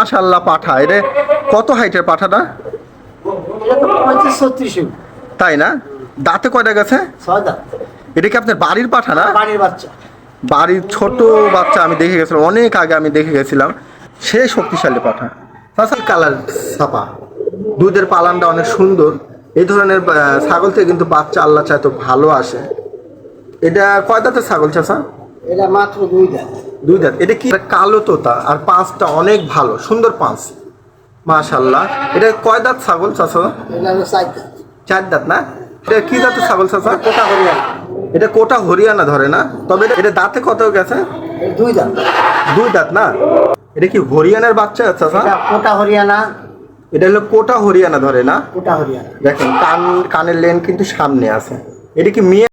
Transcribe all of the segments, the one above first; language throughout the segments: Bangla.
মাশাল্লাহ পাঠা, এটা কত হাইটের পাঠাটা? তাই না? দাঁতে কয়টা গেছে? এটা কি আপনার বাড়ির পাঠা না? বাড়ির বাচ্চা বাড়ির ছোট বাচ্চা আমি দেখে গেছিলাম, অনেক আগে আমি দেখে গেছিলাম। সে শক্তিশালী পাঠা। তাছাড়া কালার ছাপা দুধের পালানটা অনেক সুন্দর। এই ধরনের ছাগল থেকে কিন্তু বাচ্চা আল্লাহ চায় তো ভালো আসে। এটা কয় দাঁতের ছাগল চাষা এটা মাত্র দুই দাঁত। দুই দাঁত। এটা কি? কালো তোতা আর পাঁচটা অনেক ভালো সুন্দর পাঁচ। মাশাল্লাহ এটা কয় দাঁত ছাগল চাষা চার দাঁত। না? এটা কি দাঁতের ছাগল চাষা কোটা হরিয়ানা। এটা কোটা হরিয়ানা ধরে না? তবে এটা- দাঁতে কত গেছে? দুই দাঁত। দুই দাঁত না? এটা কি হরিয়ানার বাচ্চা চাষা এটা কোটা হরিয়ানা। এটা হলো কোটা হরিয়ানা ধরে না? কোটা হরিয়ানা। দেখেন কান কানের লেন কিন্তু সামনে আছে। এটা কি মেয়ে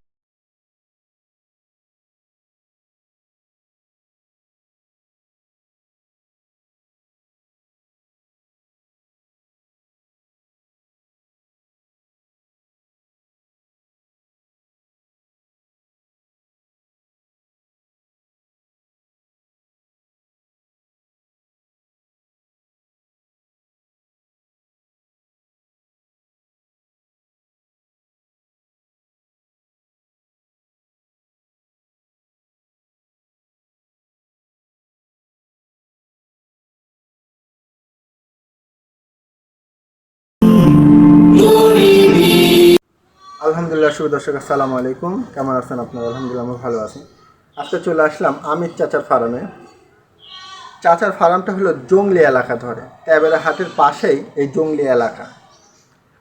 আলহামদুলিল্লাহ শুভ দর্শক, আসসালামু আলাইকুম। কেমন আছেন আপনারা? আলহামদুলিল্লাহ, আমি ভালো আছি। আজকে চলে আসলাম আমির চাচার ফার্মে। চাচার ফার্মটা হলো জঙ্গলি এলাকা ধরে। ট্যাবেরা হাটের পাশেই এই জঙ্গলি এলাকা।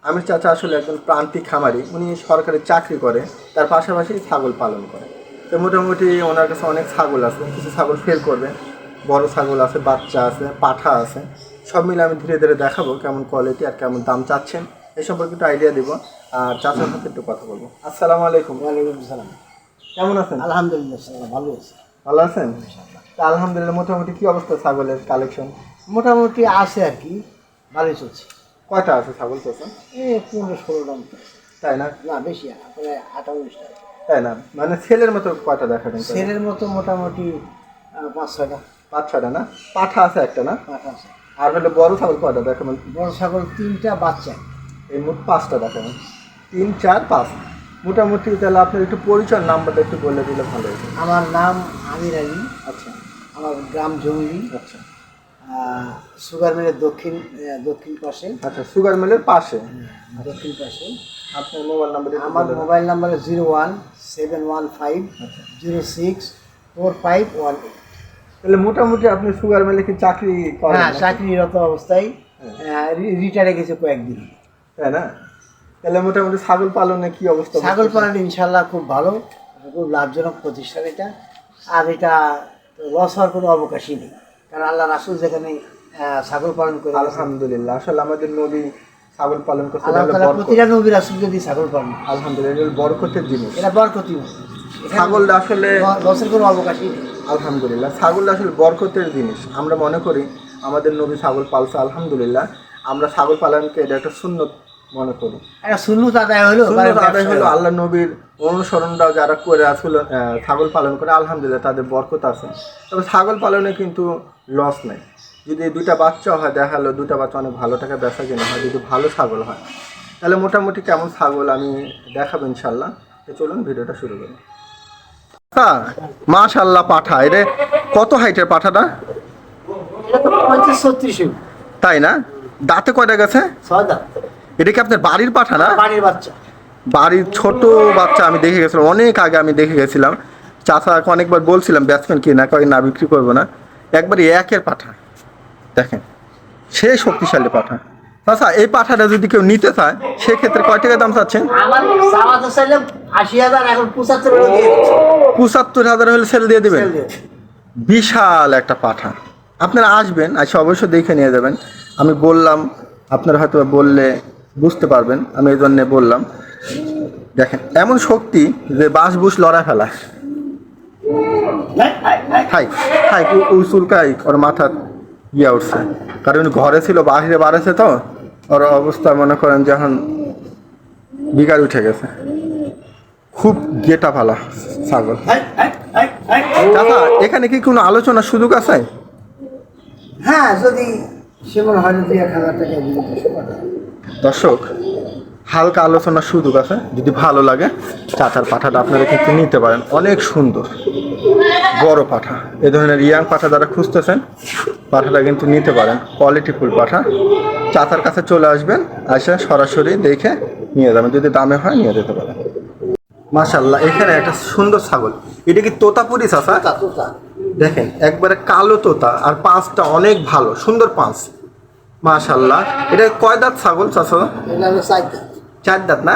আমির চাচা আসলে একজন প্রান্তিক খামারি। উনি সরকারি চাকরি করে, তার পাশাপাশি ছাগল পালন করে। তো মোটামুটি ওনার কাছে অনেক ছাগল আছে, কিছু ছাগল ফেল করবে। বড় ছাগল আছে, বাচ্চা আছে, পাঠা আছে। সব মিলে আমি ধীরে ধীরে দেখাবো কেমন কোয়ালিটি আর কেমন দাম চাচ্ছেন। এই সম্পর্কে একটু আইডিয়া দিব। আর চাচার সাথে একটু কথা বলব। আসসালামু আলাইকুম। ওয়ালাইকুম সালাম কেমন আছেন? আলহামদুলিল্লাহ ভালো আছে। ভালো আছেন? তা আলহামদুলিল্লাহ মোটামুটি কি অবস্থা ছাগলের কালেকশন মোটামুটি আছে আর কি ভালোই চলছে। কয়টা আছে ছাগল চাচা? এই পনেরো ষোলোটা মতো। তাই না? না বেশি না প্রায় তাই না? মানে ছেলের মতো কয়টা দেখাবেন তাহলে? সেরের মতো মোটামুটি পাঁচ ছয়টা। পাঁচ ছয়টা না? পাঠা আছে একটা না? পাঁচ আছে। আর হলো বড় ছাগল কয়টা? দেখাবেন বড় ছাগল তিনটা বাচ্চা। এই মোট পাঁচটা দেখাবেন তিন চার পাঁচ। মোটামুটি তাহলে আপনার একটু পরিচয় নাম্বারটা একটু বলে দিলে ভালো হতো। আমার নাম আমির আলী। আচ্ছা। আমার গ্রাম জঙ্গলি। আচ্ছা। সুগার মিলের দক্ষিণ দক্ষিণ পাশে। আচ্ছা সুগার মিলের পাশে। দক্ষিণ পাশে। আপনার মোবাইল নাম্বার আমার mobile number zero one seven one five আচ্ছা। Zero six four five one eight. তাহলে মোটামুটি আপনি সুগার মিলে কি চাকরি করেন হ্যাঁ? চাকরিরত অবস্থায় রিটায়ারে গেছে কয়েকদিন। তাই না? তাহলে মোটামুটি ছাগল পালনে কি অবস্থা? ছাগল পালন ইনশাল্লাহ খুব ভালো খুব লাভজনক প্রতিষ্ঠান এটা। আর এটা লস হওয়ার কোনো অবকাশই নেই। কারণ আল্লাহ রাসুল যেখানে ছাগল পালন করে আলহামদুলিল্লাহ আসলে আমাদের নবী ছাগল পালন করতে আল্লাহ প্রতিটা নবী রাসুল যদি ছাগল পালন আলহামদুলিল্লাহ বরকতের জিনিস। এটা বরকতি ছাগল আসলে লসের কোনো অবকাশই নেই। আলহামদুলিল্লাহ ছাগল আসলে বরকতের জিনিস। আমরা মনে করি আমাদের নবী ছাগল পালছে আলহামদুলিল্লাহ। আমরা ছাগল পালনকে এটা একটা সুন্নত মনে করি সুন্নত আদায় হলো আদায় হলো আল্লাহ নবীর অনুসরণটা যারা করে আসলে ছাগল পালন করে আলহামদুলিল্লাহ তাদের বরকত আছে। তবে ছাগল পালনে কিন্তু লস নেই। যদি দুইটা বাচ্চা হয় দেখা গেলো দুটা বাচ্চা অনেক ভালো টাকা বেচা কেনা হয় যদি ভালো ছাগল হয়। তাহলে মোটামুটি কেমন ছাগল আমি দেখাবো ইনশাল্লাহ তো চলুন ভিডিওটা শুরু করি। মাশাল্লাহ পাঠা এটা কত হাইটের পাঠাটা? তাই না? দাঁতে কয়টা গেছে? ছয় দাঁত। এটা কি আপনার বাড়ির পাঠা না? বাড়ির বাচ্চা। বাড়ির ছোট বাচ্চা আমি দেখে গেছিলাম অনেক আগে আমি দেখে গেছিলাম। চাচাকে অনেকবার বলছিলাম ব্যাটসম্যান কি না কয়েক না বিক্রি করব না? একবারে একের পাঠা। দেখেন সে শক্তিশালী পাঠা। চাচা এই পাঠাটা যদি কেউ নিতে চায় সেক্ষেত্রে কয় টাকা দাম চাচ্ছেন? পঁচাত্তর হাজার হলে সেল দিয়ে দেবেন? বিশাল একটা পাঠা। আপনারা আসবেন আচ্ছা অবশ্যই দেখে নিয়ে যাবেন। আমি বললাম আপনারা হয়তো বললে বুঝতে পারবেন, আমি এই জন্যে বললাম। দেখেন, এমন শক্তি যে বাঁশ বুস লড়া ফেলা। হাই হাই ওই চুলকাই, ওর মাথা ইয়ে উঠছে। কারণ ঘরে ছিল, বাহিরে বাড়েছে তো, ওর অবস্থা মনে করেন যখন বিকার উঠে গেছে। খুব গেটা ভালা ছাগল। চাচা, এখানে কি কোনো আলোচনার সুযোগ আছে? হ্যাঁ যদি সে মনে হয়। দর্শক হালকা আলোচনার সুযোগ আছে যদি ভালো লাগে চাচার পাঠাটা আপনারা কিন্তু নিতে পারেন। অনেক সুন্দর বড় পাঠা। এ ধরনের ইয়াং পাঠা যারা খুঁজতেছেন পাঠাটা কিন্তু নিতে পারেন। কোয়ালিটিফুল পাঠা। চাচার কাছে চলে আসবেন এসে সরাসরি দেখে নিয়ে যাবেন। যদি দামে হয় নিয়ে যেতে পারেন। মাশাল্লাহ এখানে একটা সুন্দর ছাগল। এটা কি তোতাপুরি চাচা? তা দেখেন একবারে কালো তোতা আর পাঁচটা অনেক ভালো সুন্দর পাঁচ। মাশাল্লাহ এটা কয় দাঁত ছাগল চাইতে চার দাঁত। না?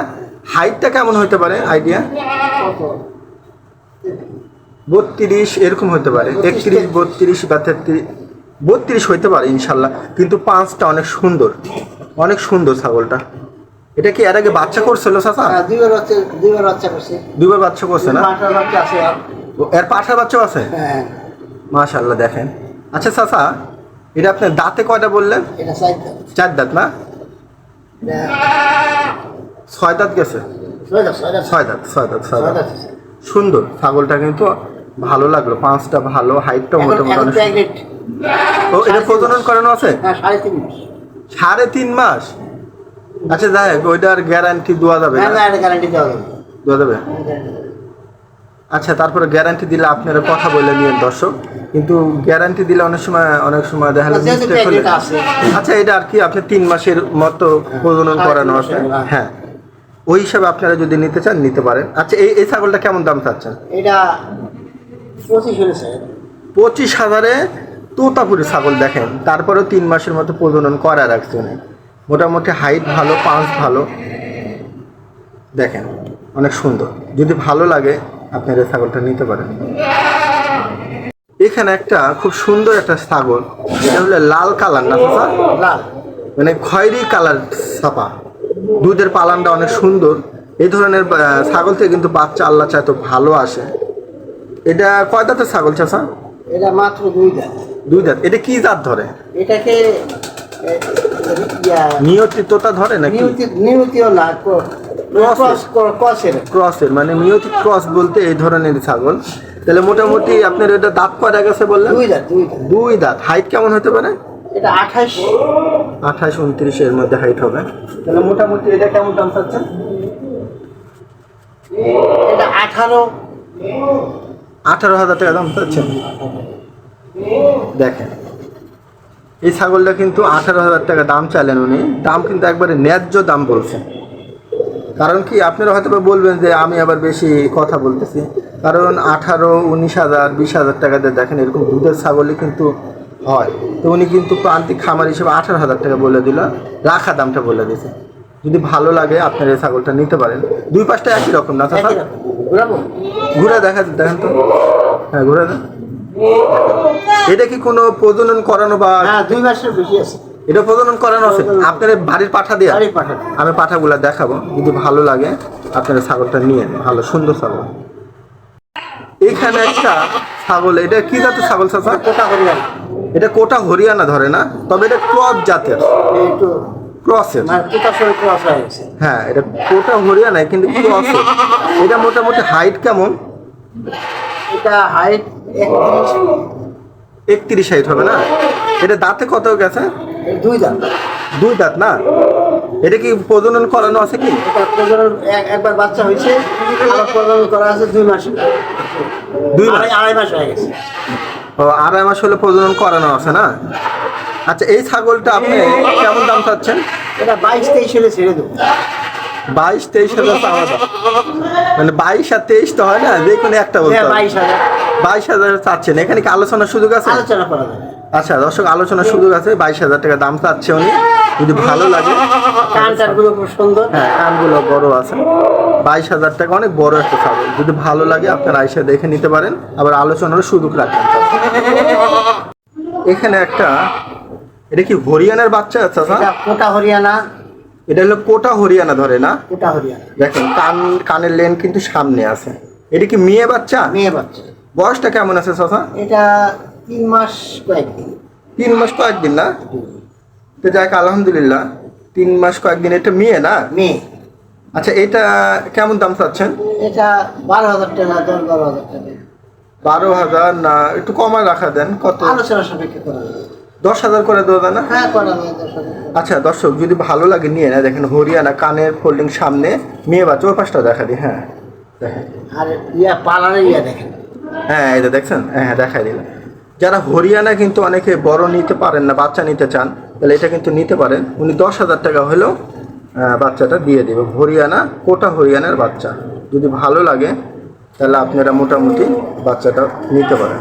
হাইটটা কেমন হতে পারে? আইডিয়া? বত্রিশ এরকম হতে পারে। একত্রিশ বত্রিশ বা তেত্রিশ বত্রিশ হইতে পারে ইনশাল্লাহ কিন্তু পাঁচটা অনেক সুন্দর। অনেক সুন্দর ছাগলটা। এটা কি এর আগে বাচ্চা করছিল চাচা? হ্যাঁ, দুইবার বাচ্চা দুইবার বাচ্চা করছে। দুবার বাচ্চা করছে না। এর পাঠার বাচ্চাও আছে? হ্যাঁ। মাশাল্লাহ দেখেন। আচ্ছা চাচা এটা আপনার দাঁতে কয়টা বললেন? চার দাঁত। না? ছয় দাঁত গেছে? ছয় দাঁত, ছয় দাঁত, ছয় দাঁত। সুন্দর। ছাগলটা কিন্তু ভালো লাগল। পাঁচটা ভালো হাইটটা মোটামুটি। ও এটা প্রজনন করানো আছে? হ্যাঁ সাড়ে তিন মাস। আচ্ছা যাই হোক ওইটার গ্যারান্টি দেওয়া যাবে হ্যাঁ গ্যারান্টি দেওয়া যাবে দেওয়া যাবে? আচ্ছা তারপরে গ্যারান্টি দিলে আপনারা কথা বলে দর্শক। কিন্তু গ্যারান্টি দিলে অনেক সময় অনেক সময় দেখা হলে- আচ্ছা এটা আর কি? আপনি তিন মাসের মতো প্রজনন করানো আছে। হ্যাঁ। ওই হিসাবে আপনারা যদি নিতে চান নিতে পারেন। আচ্ছা এই এই ছাগলটা কেমন দাম চাচ্ছেন? এটা পঁচিশ পঁচিশ হাজারে তোতাপুরি ছাগল দেখেন। তারপরেও তিন মাসের মতো প্রজনন করা রাখছে উনি। মোটামুটি হাইট ভালো পাঁচ ভালো। দেখেন অনেক সুন্দর। যদি ভালো লাগে আপনার এই ছাগলটা নিতে পারেন। এখানে একটা খুব সুন্দর একটা ছাগল। এটা হলো লাল কালার না? লাল। মানে খয়েরি কালার ছাপা দুধের পালানটা অনেক সুন্দর। এই ধরনের ছাগল থেকে কিন্তু বাচ্চা আল্লাহ চায় তো ভালো আসে। এটা কয় দাঁতের ছাগল চাচা? এটা মাত্র দুই দাঁত দুই দাঁত এটা কি জাত ধরে? এটাকে নিয়তি তোতা ধরে নাকি? নিয়তি নিয়তিও না ক্রসের ক্রসের মানে নিয়তি ক্রস বলতে এই ধরনের ছাগল। তাহলে মোটামুটি আপনার এটা দাঁত কয়টা গেছে বললেন? দুই দাঁত দুই দাঁত। হাইট কেমন হতে পারে? এটা আঠাশ। আঠাশ উনত্রিশের মধ্যে হাইট হবে। তাহলে মোটামুটি এটা কেমন দাম চাচ্ছেন? এটা আঠারো। আঠারো হাজার টাকা দাম চাচ্ছেন? দেখেন। এই ছাগলটা কিন্তু আঠারো হাজার টাকা দাম চাইলেন উনি। দাম কিন্তু একবারে ন্যায্য দাম বলছেন। কারণ কি আপনারা হয়তো বলবেন যে আমি আবার বেশি কথা বলতেছি। কারণ আঠারো উনিশ হাজার বিশ হাজার টাকা দিয়ে দেখেন এরকম দুধের ছাগলই কিন্তু হয়। তো উনি কিন্তু প্রান্তিক খামার হিসেবে আঠারো হাজার টাকা বলে দিল রাখা দামটা বলে দিয়েছে। যদি ভালো লাগে আপনার এই ছাগলটা নিতে পারেন। দুই পাঁচটা একই রকম না চাচা? ঘুরে দেখা দেখেন তো। হ্যাঁ ঘুরে দেন। এটা কি কোনো প্রজনন করানো বা হ্যাঁ দুই মাসের বেশি আছে। এটা প্রজনন করানো আছে। আপনার বাড়ির পাঠা দিয়ে। গাড়ি পাঠাবো আমি পাঠাগুলা দেখাবো। যদি ভালো লাগে আপনারা ছাগলটা নিয়ে। ভালো সুন্দর ছাগল। এখানে একটা ছাগল। এটা কি জাতের ছাগল চাচা? কোটা হরিয়ানা। এটা কোটা হরিয়ানা ধরে না? তবে এটা ক্রস জাতের। ক্রসের। মানে ক্রস হয়ে হ্যাঁ এটা কোটা হরিয়ানায় কিন্তু ক্রসের। এটা মোটামুটি হাইট কেমন? এটা হাইট একত্রিশ। হাইট হবে না? এটা দাঁতে কত গেছে? দুই দাঁত। দুই দাঁত না? এটা কি প্রজনন করানো আছে কি? প্রজনন এক- একবার বাচ্চা হয়েছে প্রজনন করা আছে দুই মাস। দুই মাস? আড়াই আড়াই মাস হয়ে গেছে। ও আড়াই মাস হলে প্রজনন করানো আছে না? আচ্ছা এই ছাগলটা আপনি কেমন দাম চাচ্ছেন? এটা বাইশ তেইশ হলে ছেড়ে দেবো। বাইশ তেইশ হাজার চাওয়া দাম মানে বাইশ আর তেইশ তো হয় না? যে কোনো একটা বলতে হ্যাঁ হবে। বাইশ হাজার। বাইশ হাজার চাচ্ছেন। এখানে কি আলোচনার সুযোগ আছে? আলোচনা করা যাবে। আচ্ছা দর্শক আলোচনার সুযোগ আছে। বাইশ হাজার টাকা দাম চাচ্ছে উনি। যদি ভালো লাগে। কান খুব সুন্দর। হ্যাঁ কানগুলো বড় আছে। বাইশ হাজার টাকা অনেক বড় একটা ছাগল যদি ভালো লাগে আপনারা আইসা দেখে নিতে পারেন। আবার আলোচনার সুযোগ রাখেন এখানে একটা এটা কি হরিয়ানার বাচ্চা আছে কোটা হরিয়ানা। এটা হলো কোটা হরিয়ানা ধরে না? কোটা হরিয়ানা। দেখেন কান কানের লেন কিন্তু সামনে আছে। এটা কি মেয়ে বাচ্চা? মেয়ে বাচ্চা। বয়সটা কেমন আছে চাচা এটা তিন মাস কয়েকদিন। তিন মাস কয়েকদিন না? তো যাক আলহামদুলিল্লাহ। তিন মাস কয়েকদিন এটা মেয়ে না? মেয়ে। আচ্ছা এটা কেমন দাম চাচ্ছেন? এটা বারো হাজার টাকা দশ বারো হাজার টাকা। বারো হাজার না একটু কমায় রাখা দেন কত? আলোচনা সাপেক্ষে করা দশ হাজার করে দেবে না? হ্যাঁ করানো দশ হাজার আচ্ছা দর্শক যদি ভালো লাগে নিয়ে না দেখেন হরিয়ানা কানের ফোল্ডিং সামনে মেয়ে বাচ্চা ওর পাশটা দেখা দিই হ্যাঁ। দেখেন। আর ইয়া পালারে ইয়া দেখেন। হ্যাঁ এটা দেখছেন? হ্যাঁ হ্যাঁ দেখাই দিলাম। যারা হরিয়ানা কিন্তু অনেকে বড় নিতে পারেন না বাচ্চা নিতে চান তাহলে এটা কিন্তু নিতে পারেন। উনি দশ হাজার টাকা হলেও বাচ্চাটা দিয়ে দেবে। হরিয়ানা কোটা হরিয়ানার বাচ্চা। যদি ভালো লাগে তাহলে আপনারা মোটামুটি বাচ্চাটা নিতে পারেন।